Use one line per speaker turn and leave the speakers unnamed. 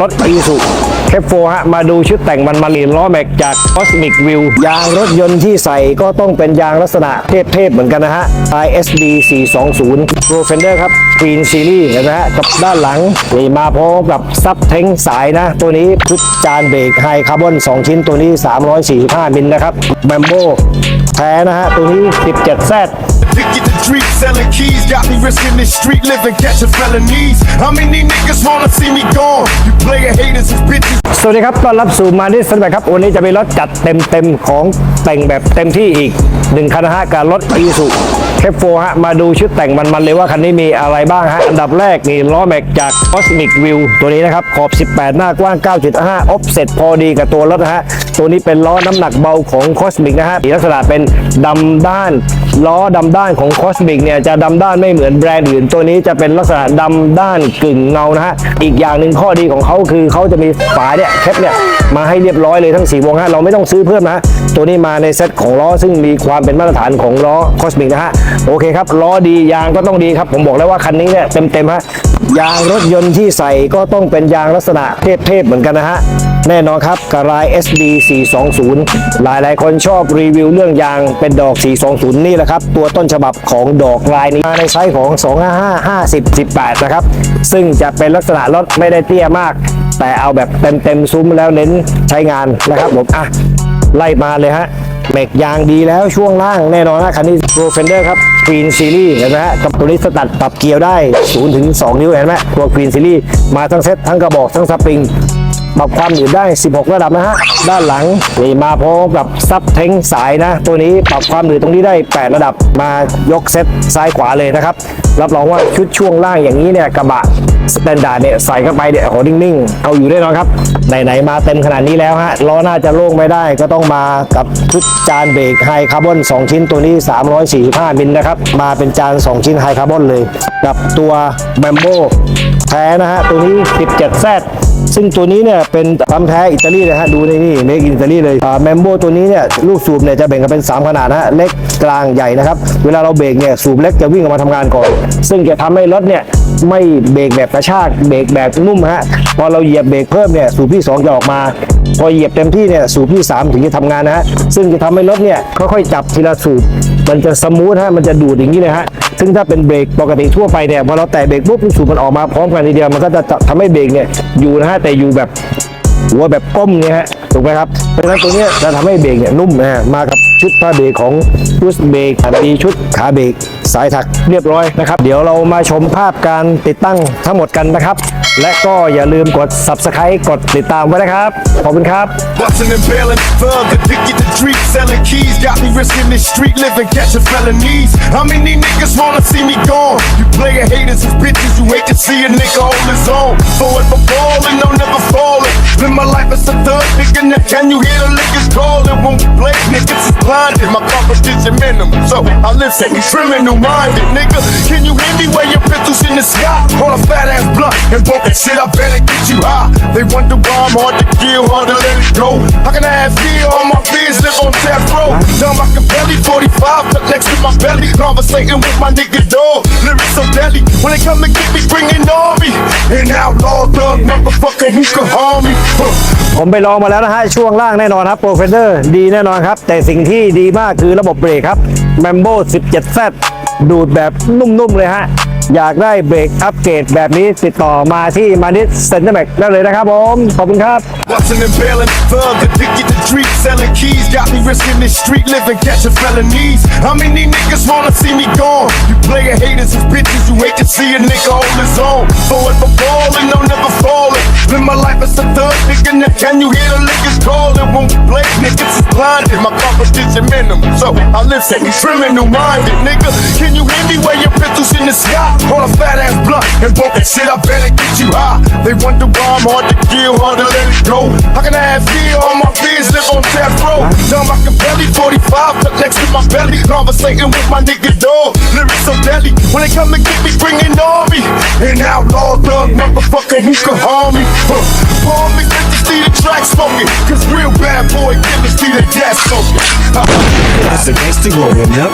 รถอีซูเคปโฟฮะ มาดูชุดแต่งมันมาลีนล้อแม็กจาก Cosmic View ยางรถยนต์ที่ใส่ก็ต้องเป็นยางลักษณะเทพๆเหมือนกันนะฮะ ISD 420 Pro Fender ครับ Green Series เห็นไหมฮะ กับด้านหลังนี่มาพร้อมกับซับเทงสายนะ ตัวนี้ชุดจานเบรกไฮคาร์บอน 2 ชิ้นตัวนี้ 345 มิลนะครับแบมโบแท้นะฮะ ตัวนี้ 17Z
To get the street selling keys, got me risking this street living, catching felonies. How many niggas wanna see me gone? You player haters and bitches.
สวัสดีครับต้อนรับสู่มาดิสันแบครับ วันนี้จะมีรถจัดเต็มๆของ แต่งแบบเต็มที่อีกหนึ่งคันนะฮะกับรถอีสุเคปโฟฮะมาดูชุดแต่งมันๆเลยว่าคันนี้มีอะไรบ้างฮะอันดับแรกนี่ล้อแม็กจาก Cosmic View ตัวนี้นะครับ ขอบ 18 หน้ากว้าง 9.5 ออฟเซ็ตพอดีกับตัวรถนะฮะ ตัวนี้เป็นล้อน้ำหนักเบาของ Cosmic นะฮะลักษณะเป็นดำด้าน ล้อดำด้านของ Cosmic เนี่ยจะดำด้านไม่เหมือนแบรนด์อื่น ตัวนี้จะเป็นลักษณะดำด้านกึ่งเงานะฮะอีกอย่างหนึ่งข้อดีของเขาคือเขาจะมีฝาเนี่ยแคปเนี่ยมาให้เรียบร้อยเลยทั้ง4วงฮะเราไม่ต้องซื้อเพิ่มนะฮะตัวนี้มาในเซ็ตของล้อซึ่งมีความเป็นมาตรฐานของล้อ Cosmic นะฮะโอเคครับล้อดียางก็ต้องดีครับ ผมบอกแล้วว่าคันนี้เนี่ยเต็มๆฮะยางรถยนต์ที่ใส่ก็ต้องเป็นยางลักษณะเทพๆเหมือนกันนะฮะแน่นอนครับกับลาย SD 420 หลายหลายๆคนชอบรีวิวเรื่องยางเป็นดอก 420 นี่แหละครับ ตัวต้นฉบับของดอกลายนี้มาในไซส์ของ 255 50 18 นะครับ ซึ่งจะเป็นลักษณะรถไม่ได้เตี้ยมาก แต่เอาแบบเต็มเต็มๆซุ้มแล้วเน้นใช้งานนะครับผมอะไล่มาเลยฮะ เมกยางดีแล้วช่วงล่างแน่นอนนะคันนี้ Pro Fender ครับ Green Series เห็นไหมฮะกับตัวนี้สตัดปรับเกียร์ได้0ถึง2นิ้วเห็นไหมตัว Green Series มาทั้งเซ็ตทั้งกระบอกทั้งสปริง ปรับความหนืดได้ 16 ระดับนะฮะ ด้านหลังนี่มาพร้อมกับซับเทงสายนะ ตัวนี้ปรับความหนืดตรงนี้ได้ 8 ระดับ มายกเซตซ้ายขวาเลยนะครับ รับรองว่าชุดช่วงล่างอย่างนี้เนี่ยกระบะสแตนดาร์ดเนี่ยใส่เข้าไปเนี่ยโหนิ่งๆ เอาอยู่แน่นอนครับ ไหนๆ มาเต็มขนาดนี้แล้วฮะ ล้อหน้าจะโล่งไม่ได้ก็ต้องมากับชุดจานเบรกไฮคาร์บอน2 ชิ้นตัวนี้ 345 มิลนะครับ มาเป็นจาน 2 ชิ้นไฮคาร์บอนเลย กับตัวแบมโบแท้นะฮะ ตัวนี้ 17Z ซึ่งตัวนี้เนี่ยเป็นปั๊มแท้อิตาลีนะฮะดูในนี่เมกอินอิตาลีเลยแมมโบตัวนี้เนี่ยลูกสูบเนี่ยจะแบ่งกันเป็น 3 ขนาดนะฮะเล็กกลางใหญ่นะครับ เวลาเราเบรกเนี่ยสูบเล็กจะวิ่งออกมาทำงานก่อน ซึ่งจะทำให้รถเนี่ยไม่เบรกแบบกระชากเบรกแบบนุ่มฮะพอเราเหยียบเบรกเพิ่มเนี่ยสูบที่ 2 จะออกมา พอเหยียบเต็มที่เนี่ยสูบที่ 3 ถึงจะทำงานนะฮะซึ่งจะทำให้รถเนี่ยค่อยๆจับทีละสูบ มันจะสมูทฮะมันจะดูดอย่างนี้เลยฮะซึ่งถ้าเป็นเบรกปกติทั่วไปเนี่ยพอเราแตะเบรกปุ๊บลูกสูบมันออกมาพร้อมกันทีเดียวมันก็จะทำให้เบรกเนี่ยอยู่นะฮะแต่อยู่แบบหัวแบบก้มเนี่ยฮะถูกไหมครับเพราะฉะนั้นตัวเนี้ยจะทำให้เบรกเนี่ยนุ่มนะฮะมากับ ชุดผ้าเบรกของพุชเบรกมีชุดขาเบรกสายถักเรียบร้อยนะครับ เดี๋ยวเรามาชมภาพการติดตั้งทั้งหมดกันนะครับ และก็อย่าลืมกด subscribe กดติดตามไว้นะครับ ขอบคุณครับ
Bustin' and bailin', thug addicted to street selling keys, got me risking this street living, catching felonies. How many niggas wanna see me gone? You player haters and bitches, you hate to see a nigga hold his own. Forever ballin', no never fall. Live my life as a thug, nigga. Now can you hear the niggas callin'? Won't play, niggas is blinded. My competition minimum, so I live second criminal minded, nigga. Can you hear me where your pistols in the sky? On a fat ass blunt and broken shit, I better get you high. They wonder why I'm hard to kill, hard to let it go. How can I have fear? All my fears live on death row. Dumb I can belly 45 tucked next to my belly. Conversating with my nigga dog. Lyrics so deadly. When they come and get me, bring an army. And outlaw thug motherfucker who can harm me. Huh.
ผมไปลองมาแล้วนะฮะช่วงล่างแน่นอนครับ Pro Fender ดีแน่นอนครับ แต่สิ่งที่ดีมากคือระบบเบรกครับแมมโบ 17Z ดูดแบบนุ่มๆเลยฮะ อยากได้เบรกอัปเกรดแบบนี้ติดต่อมาที่มานิสเซนเตอร์แม็กได้เลยนะครับผม ขอบคุณครับ
Bustin' and bailing, thug addicted to street selling keys, got me risking this street living, catching felonies. How many niggas wanna see me gone? You player haters and bitches, you hate to see a nigga hold his own. Forever balling, no never falling. Live my life as a thug, nigga. Now can you hear the niggas calling? Won't play, niggas is blinded. My competition minimum, so I live second criminal minded, nigga. Can you hear me where your pistols in the sky? And broken shit, I better get you high. They wonder why I'm hard to kill, hard to let it go. How can I have fear? All my fears live on death row. I can belly 45 tucked next to my belly. Conversating with my nigga dog. Lyrics so deadly. When they come and get me, bringing on me. An outlaw thug motherfucker who can harm me. Huh. Call me get the see the track smoking. Cause real bad boy killers see the gas smoking.
It's a gangster growing up.